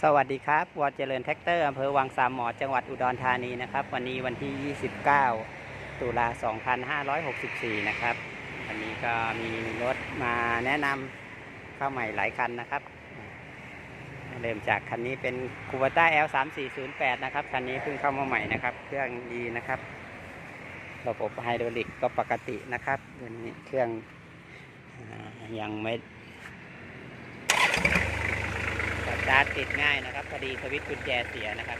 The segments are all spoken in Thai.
สวัสดีครับวอเจริญแท็กเตอร์อำเภอวังสามหมอจังหวัดอุดรธานีนะครับ วันนี้วันที่ 29 ตุลา 2564 นะครับ วันนี้ก็มีรถมาแนะนำเข้าใหม่หลายคันนะครับ เริ่มจากคันนี้เป็นคูว a ต้า L 3 4 0 8 นะครับ คันนี้เพิ่งเข้ามาใหม่นะครับ เครื่องดีนะครับ ระบบไฮดรอลิกก็ปกตินะครับตัวนี้เครื่องอยังไม่ สตาร์ทติดง่ายนะครับ พอดีสวิตช์กุญแจเสียนะครับ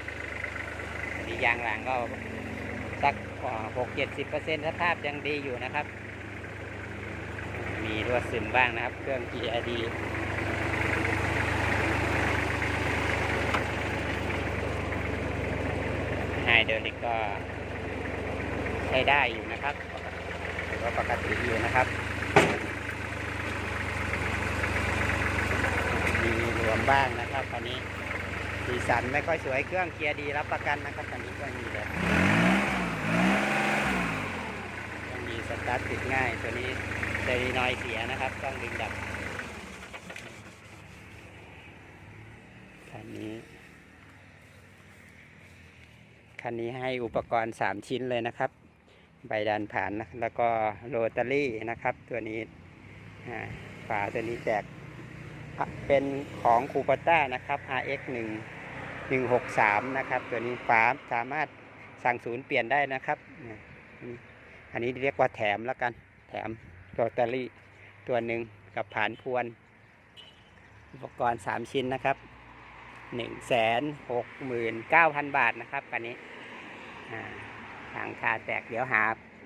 พอดียางหลังก็สักหกเจ็ดสิบเปอร์เซ็นต์สภาพยังดีอยู่นะครับ มีรั่วซึมบ้างนะครับ เครื่อง GRD ไฮเดรลิกก็ใช้ได้อยู่นะครับถือว่าปกติอยู่นะครับ มีรวม บ้างนะครับคันนี้สีสันไม่ค่อยสวยเครื่องเกียร์ดีรับประกันนะครับคันนี้ก็มีเลยต้องมีสตาร์ทติดง่าย ตัวนี้เซรีนอยเสียนะครับต้องดึงดับคันนี้คันนี้ให้อุปกรณ์3ชิ้นเลยนะครับ ใบดันผ่านนะแล้วก็โรตารี่นะครับ ตัวนี้ฝาตัวนี้แจก เป็นของคูปต้านะครับ RX 1 163 นะครับ ตัวนี้ฝาสามารถสั่งศูนย์เปลี่ยนได้นะครับ อันนี้เรียกว่าแถมแล้วกัน แถมโรตารี่ตัวหนึ่งกับผานพวน อุปกรณ์ 3 ชิ้นนะครับ 169,000 บาทนะครับคันนี้ทางคาแตกเดี๋ยวหา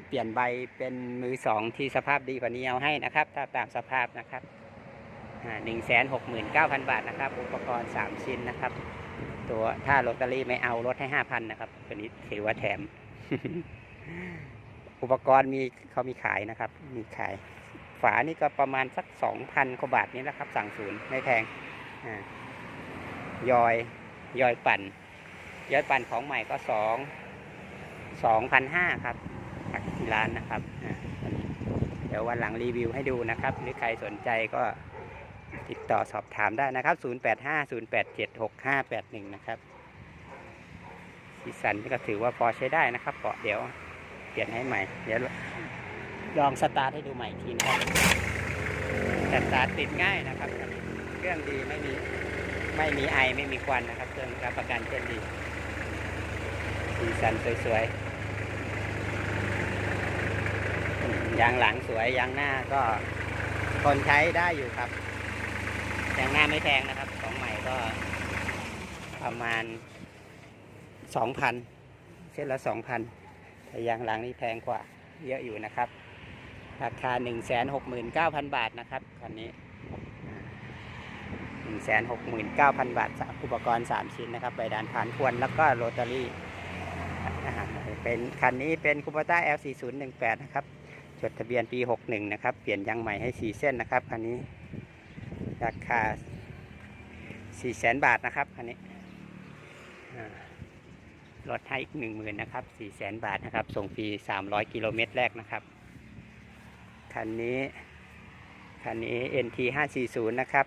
เปลี่ยนใบเป็นมือสองที่สภาพดีกว่านี้เอาให้นะครับ ถ้าตามสภาพนะครับ หนึ่งแสนหกหมื่นเก้าพันบาทนะครับ อุปกรณ์สามชิ้นนะครับ ตัวถ้าลอตเตอรี่ไม่เอาลดให้ห้าพันนะครับตัวนี้ถือว่าแถม อุปกรณ์มีเขามีขายนะครับ มีขาย ฝานี่ก็ประมาณสักสองพันกว่าบาทนี้นะครับ สั่งศูนย์ไม่แพงอยอยยอยปั่น ยอยปั่นของใหม่ก็สองสองพันห้าครับจากที่ร้านนะครับเดี๋ยววันหลังรีวิวให้ดูนะครับ หรือใครสนใจก็ ติดต่อสอบถามได้นะครับ 0850876581 นะครับสีสันนี่ก็ถือว่าพอใช้ได้นะครับเกาะเดี๋ยวเปลี่ยนให้ใหม่ เดี๋ยวลองสตาร์ทให้ดูใหม่ทีนะครับแต่สตาร์ทติดง่ายนะครับ เครื่องดีไม่มีไม่มีไอไม่มีควันนะครับ เครื่องรับประกันเครื่องดีสีสันสวยๆยางหลังสวยยางหน้าก็คนใช้ได้อยู่ครับ ยางหน้าไม่แพงนะครับ ของใหม่ก็ประมาณสองพันเส้นละสองพันแต่ยางหลังนี่แพงกว่าเยอะอยู่นะครับ ราคาหนึ่งแสนหกหมื่นเก้าพันบาทนะครับคันนี้หนึ่งแสนหกหมื่นเก้าพันบาทอุปกรณ์สามชิ้นนะครับใบดานผ่านควรแล้วก็โรตารี่เป็นคันนี้เป็นคูปต้า L 4 0 1 8 นะครับ จดทะเบียนปี 61 นะครับ เปลี่ยนยางใหม่ให้ 4 เส้นนะครับ คันนี้ ราคา4แสนบาทนะครับคันนี้ลดให้อีก10,000นะครับ4แสนบาทนะครับ ส่งฟรี300กิโลเมตรแรกนะครับ คันนี้ คันนี้ NT 540 นะครับ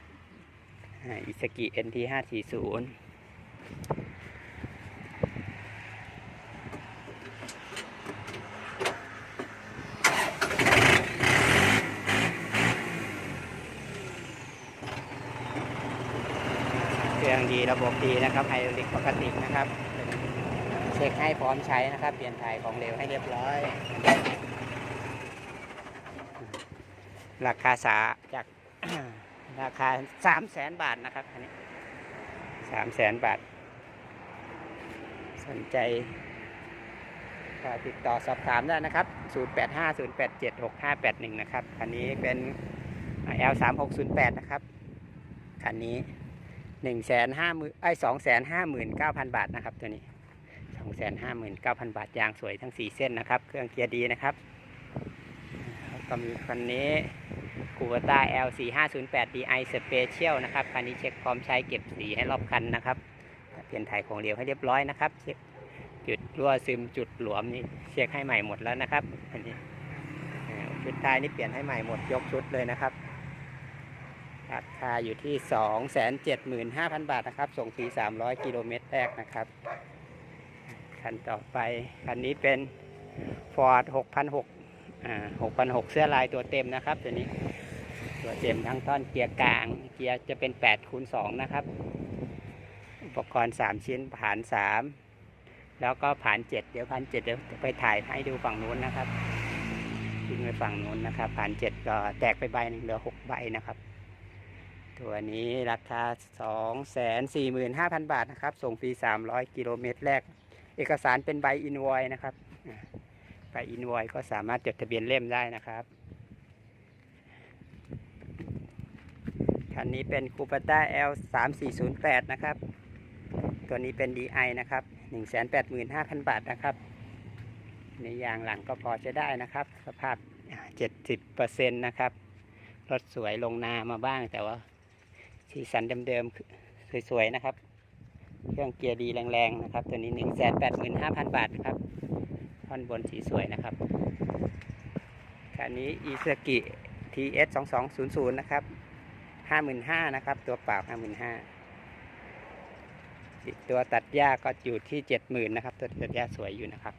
อิสกิ NT 540 เครื่อง ดีระบบดีนะครับไฮดรอลิกปกตินะครับ เช็คให้พร้อมใช้นะครับ เปลี่ยนถ่ายของเร็วให้เรียบร้อย ราคาสาจากราคาสามแสนบาทนะครับอันนี้สามแสนบาท สนใจติดต่อสอบถามได้นะครับ 0850876581 นะครับ คันนี้เป็น L3608 นะครับ คันนี้ หนึ่งแสนห้าหมื่นไอ้สองแสนห้าหมื่นเก้าพันบาทนะครับตัวนี้สองแสนห้าหมื่นเก้าพันบาทยางสวยทั้งสี่เส้นนะครับ เครื่องเกียร์ดีนะครับก็มีคันนี้กูเวต้า L 4 5 0 8 DI Special นะครับคันนี้เช็คพร้อมใช้เก็บสีให้รอบคันนะครับเปลี่ยนถ่ายของเรียวให้เรียบร้อยนะครับจุดรั่วซึมจุดหลวมนี่เช็คให้ใหม่หมดแล้วนะครับอันนี้ชุดท้ายนี่เปลี่ยนให้ใหม่หมดยกชุดเลยนะครับ ราคาอยู่ที่ 275,000 บาทนะครับ ส่งฟรี 300 กิโลเมตรแรกนะครับ คันต่อไป คันนี้เป็น Ford 6,600อ่า6,600 เสื้อลายตัวเต็มนะครับ ตัวนี้ ตัวเต็มทั้งท่อนเกียร์กลาง เกียร์จะเป็น8คูณ2นะครับ อุปกรณ์ 3 ชิ้นผ่าน 3 แล้วก็ผ่าน 7 เดี๋ยวผ่าน 7 เดี๋ยวไปถ่ายให้ดูฝั่งนู้นนะครับทิ้งไว้ฝั่งนู้นนะครับ ผ่าน 7 ก็แตกไปใบหนึ่งเหลือ 6 ใบนะครับ ตัวนี้ราคา 245,000 บาทนะครับ ส่งฟรี 300 กิโลเมตรแรก เอกสารเป็นใบอินวอยนะครับ ใบอินวอยก็สามารถจดทะเบียนเล่มได้นะครับคันนี้เป็นคูปต้า L 3 4 0 8นะครับ ตัวนี้เป็น DI นะครับ 185,000 บาทนะครับ ในยางหลังก็พอจะได้นะครับ สภาพ 70%นะครับ รถสวยลงนามาบ้างแต่ว่า สีสันเดิมๆสวยๆนะครับ เครื่องเกียร์ดีแรงๆนะครับ ตัวนี้หนึ่งแสนแปดหมื่นห้าพันบาทครับท่อนบนสีสวยนะครับคันนี้อีซากิทีเอสสองสองศูนย์ศูนย์นะครับห้าหมื่นห้านะครับ ตัวเปล่าห้าหมื่นห้าตัวตัดหญ้าก็อยู่ที่เจ็ดหมื่นนะครับ ตัวตัดหญ้าสวยอยู่นะครับ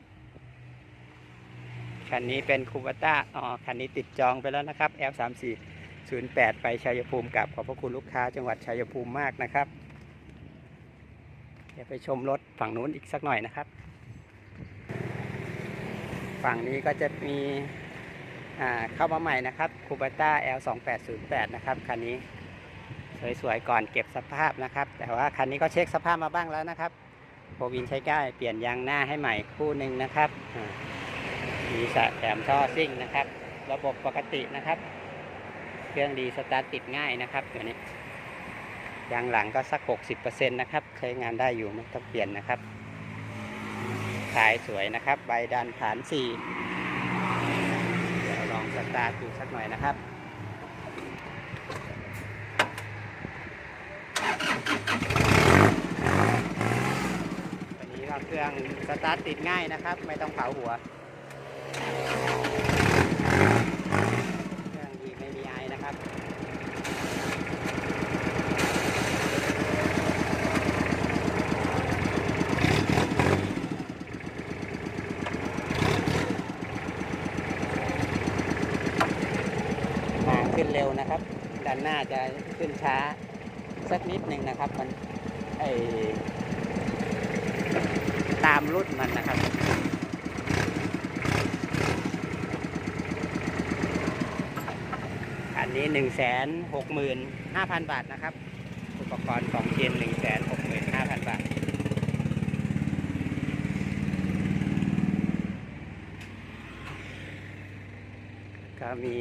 คันนี้เป็นคูบัต้าอ๋อคันนี้ติดจองไปแล้วนะครับ L34 08 ไปชัยภูมิกับขอบพระคุณลูกค้าจังหวัดชัยภูมิมากนะครับ เดี๋ยวไปชมรถฝั่งนู้นอีกสักหน่อยนะครับ ฝั่งนี้ก็จะมีเข้ามาใหม่นะครับคูบาต้า L2808 นะครับคันนี้สวยๆก่อนเก็บสภาพนะครับ แต่ว่าคันนี้ก็เช็คสภาพมาบ้างแล้วนะครับโควินใช้ได้เปลี่ยนยางหน้าให้ใหม่คู่หนึ่งนะครับมีสะแถมท่อซิ่งนะครับ ระบบปกตินะครับ เครื่องดีสตาร์ทติดง่ายนะครับตัวนี้ยางหลังก็สัก 60%นะครับ ใช้งานได้อยู่ไม่ต้องเปลี่ยนนะครับสายสวยนะครับ ใบดันฐานสีเดี๋ยวลองสตาร์ทดูสักหน่อยนะครับวันนี้ก็เครื่องสตาร์ทติดง่ายนะครับ ไม่ต้องเผาหัว เครื่องดีไม่มีไอนะครับ มา ขึ้นเร็วนะครับ ด้านหน้าจะขึ้นช้าสักนิดหนึ่งนะครับ มันไอตามรุ่นมันนะครับอันนี้หนึ่งแสนหกหมื่นห้าพันบาทนะครับ อุปกรณ์สองเจนหนึ่งแสนหกหมื่นห้าพันบาทก็มี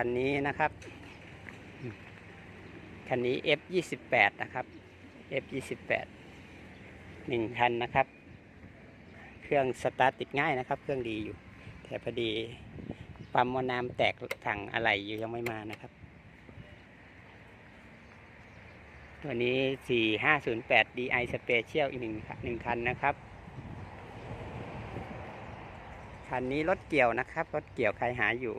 คันนี้นะครับ คันนี้ F 2 8 นะครับ F 2 8 หนึ่งคันนะครับ เครื่องสตาร์ทติดง่ายนะครับ เครื่องดีอยู่ แต่พอดีปั๊มมอน้ำแตกถังอะไรอยู่ยังไม่มานะครับ ตัวนี้ 4508 DI Special อีกหนึ่งหนึ่งคันนะครับคันนี้รถเกี่ยวนะครับ รถเกี่ยวใครหาอยู่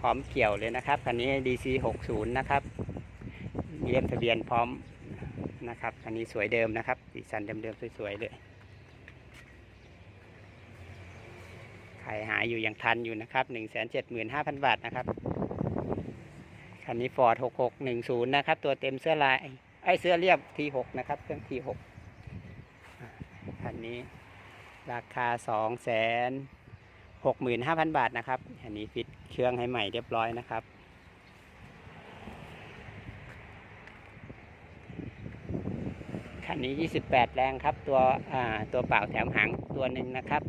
พร้อมเกี่ยวเลยนะครับคันนี้ DC 60นะครับมีเล่มทะเบียนพร้อมนะครับคันนี้สวยเดิมนะครับสีสันเดิมๆสวยๆเลยใครหายอยู่ยังทันอยู่นะครับ175,000บาทนะครับคันนี้ Ford 6610นะครับตัวเต็มเสื้อลายไอเสื้อเรียบ T6 นะครับเครื่อง T6 อ่าคันนี้ราคา2 6 5 0 0 0บาทนะครับอันนี้ฟิต เครื่องให้ใหม่เรียบร้อยนะครับ คันนี้ 28 แรงครับ ตัวตัวเปล่าแถมหางตัวหนึ่งนะครับ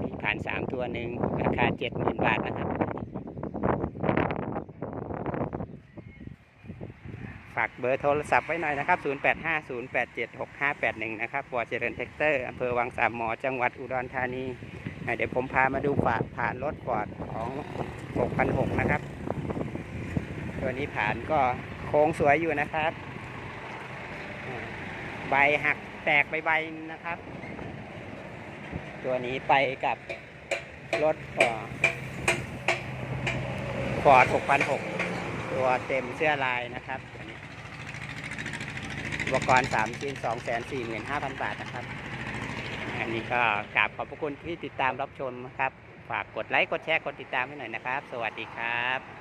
มีผ่าน 3 ตัวหนึ่งราคา 70,000 บาทนะครับ ฝากเบอร์โทรศัพท์ไว้หน่อยนะครับ 0850876581 นะครับวอเจริญเทคเตอร์อำเภอวังสามหมอ จังหวัดอุดรธานี เดี๋ยวผมพามาดูฝาผ่านรถฟอร์ดของ 6,600 นะครับ ตัวนี้ผ่านก็โค้งสวยอยู่นะครับ ใบหักแตกใบใบนะครับ ตัวนี้ไปกับรถฟอร์ด6,600 ตัวเต็มเสื้อลายนะครับอุปกรณ์3ชิ้น245,000 บาทนะครับ อันนี้ก็กราบขอบพระคุณที่ติดตามรับชมนะครับ ฝากกดไลค์ กดแชร์ กดติดตามให้หน่อยนะครับ สวัสดีครับ